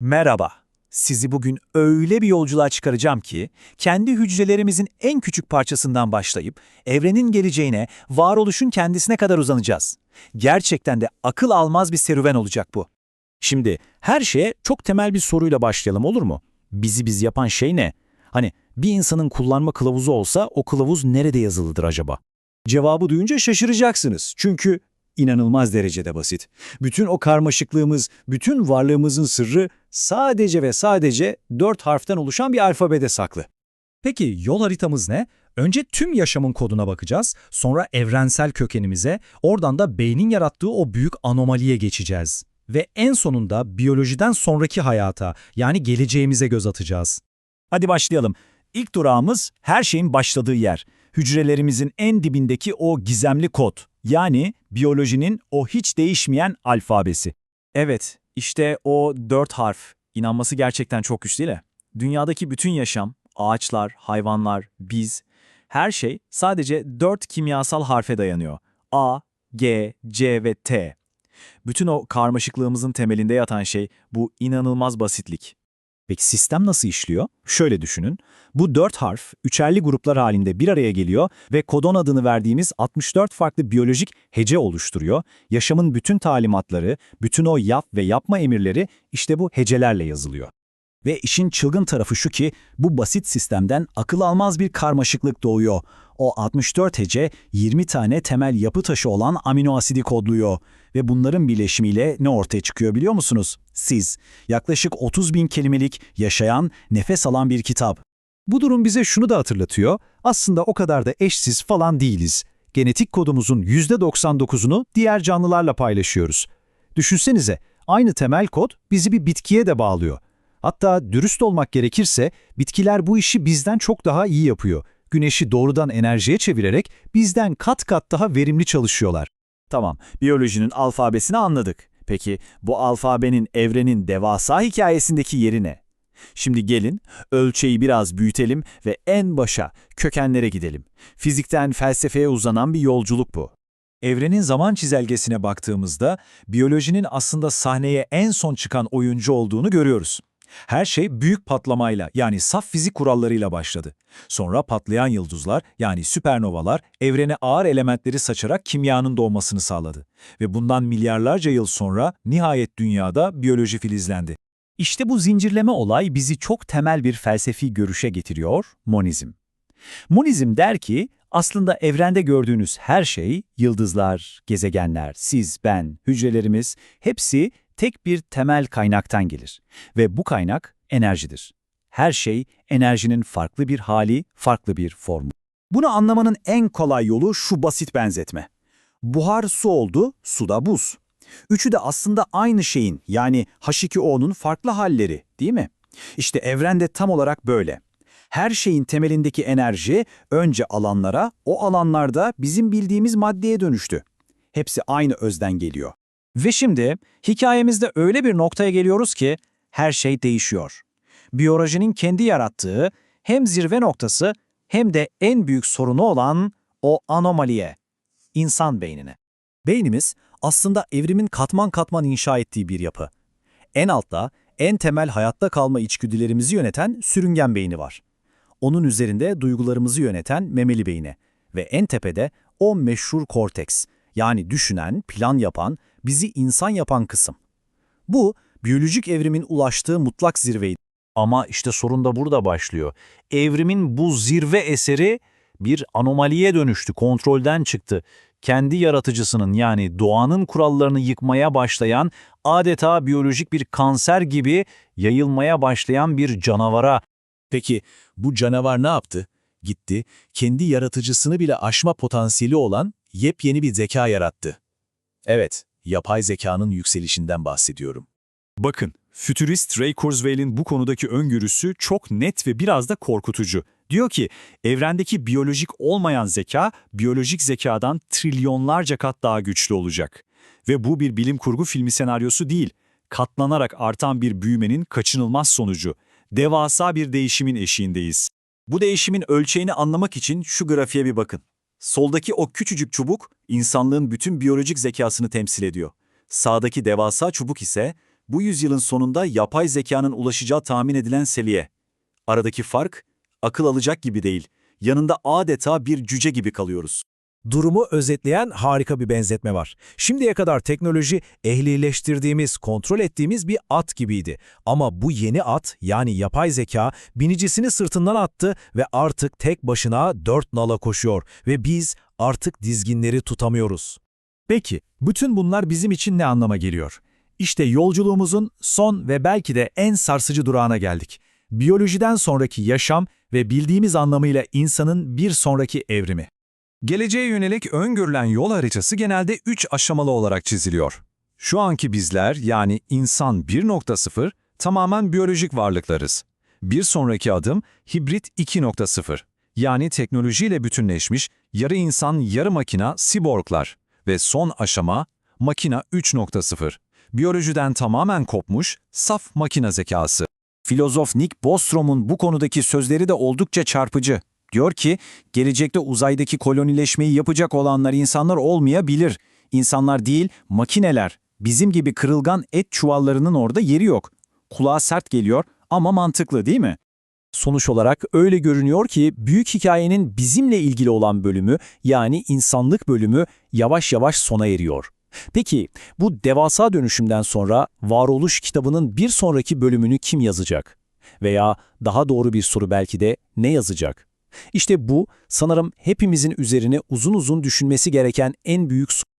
Merhaba. Sizi bugün öyle bir yolculuğa çıkaracağım ki, kendi hücrelerimizin en küçük parçasından başlayıp, evrenin geleceğine, varoluşun kendisine kadar uzanacağız. Gerçekten de akıl almaz bir serüven olacak bu. Şimdi her şeye çok temel bir soruyla başlayalım olur mu? Bizi biz yapan şey ne? Hani bir insanın kullanma kılavuzu olsa o kılavuz nerede yazılıdır acaba? Cevabı duyunca şaşıracaksınız. Çünkü inanılmaz derecede basit. Bütün o karmaşıklığımız, bütün varlığımızın sırrı sadece ve sadece dört harften oluşan bir alfabede saklı. Peki yol haritamız ne? Önce tüm yaşamın koduna bakacağız, sonra evrensel kökenimize, oradan da beynin yarattığı o büyük anomaliye geçeceğiz. Ve en sonunda biyolojiden sonraki hayata, yani geleceğimize göz atacağız. Hadi başlayalım. İlk durağımız her şeyin başladığı yer. Hücrelerimizin en dibindeki o gizemli kod. Yani biyolojinin o hiç değişmeyen alfabesi. Evet, işte o dört harf. İnanması gerçekten çok güç değil mi? Dünyadaki bütün yaşam, ağaçlar, hayvanlar, biz, her şey sadece dört kimyasal harfe dayanıyor. A, G, C ve T. Bütün o karmaşıklığımızın temelinde yatan şey bu inanılmaz basitlik. Peki sistem nasıl işliyor? Şöyle düşünün. Bu dört harf üçerli gruplar halinde bir araya geliyor ve kodon adını verdiğimiz 64 farklı biyolojik hece oluşturuyor. Yaşamın bütün talimatları, bütün o yap ve yapma emirleri işte bu hecelerle yazılıyor. Ve işin çılgın tarafı şu ki bu basit sistemden akıl almaz bir karmaşıklık doğuyor. O 64 hece 20 tane temel yapı taşı olan amino asidi kodluyor. Ve bunların birleşimiyle ne ortaya çıkıyor biliyor musunuz? Siz. Yaklaşık 30 bin kelimelik, yaşayan, nefes alan bir kitap. Bu durum bize şunu da hatırlatıyor. Aslında o kadar da eşsiz falan değiliz. Genetik kodumuzun %99'unu diğer canlılarla paylaşıyoruz. Düşünsenize, aynı temel kod bizi bir bitkiye de bağlıyor. Hatta dürüst olmak gerekirse bitkiler bu işi bizden çok daha iyi yapıyor. Güneşi doğrudan enerjiye çevirerek bizden kat kat daha verimli çalışıyorlar. Tamam, biyolojinin alfabesini anladık. Peki bu alfabenin evrenin devasa hikayesindeki yeri ne? Şimdi gelin ölçeği biraz büyütelim ve en başa, kökenlere gidelim. Fizikten felsefeye uzanan bir yolculuk bu. Evrenin zaman çizelgesine baktığımızda biyolojinin aslında sahneye en son çıkan oyuncu olduğunu görüyoruz. Her şey büyük patlamayla yani saf fizik kurallarıyla başladı. Sonra patlayan yıldızlar yani süpernovalar evrene ağır elementleri saçarak kimyanın doğmasını sağladı. Ve bundan milyarlarca yıl sonra nihayet dünyada biyoloji filizlendi. İşte bu zincirleme olay bizi çok temel bir felsefi görüşe getiriyor, monizm. Monizm der ki, aslında evrende gördüğünüz her şey, yıldızlar, gezegenler, siz, ben, hücrelerimiz, hepsi tek bir temel kaynaktan gelir. Ve bu kaynak enerjidir. Her şey enerjinin farklı bir hali, farklı bir formu. Bunu anlamanın en kolay yolu şu basit benzetme. Buhar su oldu, su da buz. Üçü de aslında aynı şeyin yani H2O'nun farklı halleri değil mi? İşte evrende tam olarak böyle. Her şeyin temelindeki enerji önce alanlara, o alanlarda bizim bildiğimiz maddeye dönüştü. Hepsi aynı özden geliyor. Ve şimdi hikayemizde öyle bir noktaya geliyoruz ki her şey değişiyor. Biyolojinin kendi yarattığı hem zirve noktası hem de en büyük sorunu olan o anomaliye, insan beynine. Beynimiz aslında evrimin katman katman inşa ettiği bir yapı. En altta, en temel hayatta kalma içgüdülerimizi yöneten sürüngen beyni var. Onun üzerinde duygularımızı yöneten memeli beyni ve en tepede o meşhur korteks, yani düşünen, plan yapan, bizi insan yapan kısım. Bu, biyolojik evrimin ulaştığı mutlak zirveydi. Ama işte sorun da burada başlıyor. Evrimin bu zirve eseri bir anomaliye dönüştü, kontrolden çıktı. Kendi yaratıcısının yani doğanın kurallarını yıkmaya başlayan, adeta biyolojik bir kanser gibi yayılmaya başlayan bir canavara. Peki bu canavar ne yaptı? Gitti, kendi yaratıcısını bile aşma potansiyeli olan yepyeni bir zeka yarattı. Evet, yapay zekanın yükselişinden bahsediyorum. Bakın, fütürist Ray Kurzweil'in bu konudaki öngörüsü çok net ve biraz da korkutucu. Diyor ki, evrendeki biyolojik olmayan zeka, biyolojik zekadan trilyonlarca kat daha güçlü olacak. Ve bu bir bilim kurgu filmi senaryosu değil, katlanarak artan bir büyümenin kaçınılmaz sonucu. Devasa bir değişimin eşiğindeyiz. Bu değişimin ölçeğini anlamak için şu grafiğe bir bakın. Soldaki o küçücük çubuk, insanlığın bütün biyolojik zekasını temsil ediyor. Sağdaki devasa çubuk ise bu yüzyılın sonunda yapay zekanın ulaşacağı tahmin edilen seviye. Aradaki fark, akıl alacak gibi değil. Yanında adeta bir cüce gibi kalıyoruz. Durumu özetleyen harika bir benzetme var. Şimdiye kadar teknoloji ehlileştirdiğimiz, kontrol ettiğimiz bir at gibiydi. Ama bu yeni at yani yapay zeka binicisini sırtından attı ve artık tek başına dört nala koşuyor ve biz artık dizginleri tutamıyoruz. Peki, bütün bunlar bizim için ne anlama geliyor? İşte yolculuğumuzun son ve belki de en sarsıcı durağına geldik. Biyolojiden sonraki yaşam ve bildiğimiz anlamıyla insanın bir sonraki evrimi. Geleceğe yönelik öngörülen yol haritası genelde 3 aşamalı olarak çiziliyor. Şu anki bizler yani insan 1.0 tamamen biyolojik varlıklarız. Bir sonraki adım hibrit 2.0 yani teknolojiyle bütünleşmiş yarı insan yarı makina siborglar ve son aşama makina 3.0 biyolojiden tamamen kopmuş saf makina zekası. Filozof Nick Bostrom'un bu konudaki sözleri de oldukça çarpıcı. Diyor ki, gelecekte uzaydaki kolonileşmeyi yapacak olanlar insanlar olmayabilir. İnsanlar değil, makineler. Bizim gibi kırılgan et çuvallarının orada yeri yok. Kulağa sert geliyor ama mantıklı değil mi? Sonuç olarak öyle görünüyor ki büyük hikayenin bizimle ilgili olan bölümü yani insanlık bölümü yavaş yavaş sona eriyor. Peki bu devasa dönüşümden sonra varoluş kitabının bir sonraki bölümünü kim yazacak? Veya daha doğru bir soru belki de ne yazacak? İşte bu sanırım hepimizin üzerine uzun uzun düşünmesi gereken en büyük soru.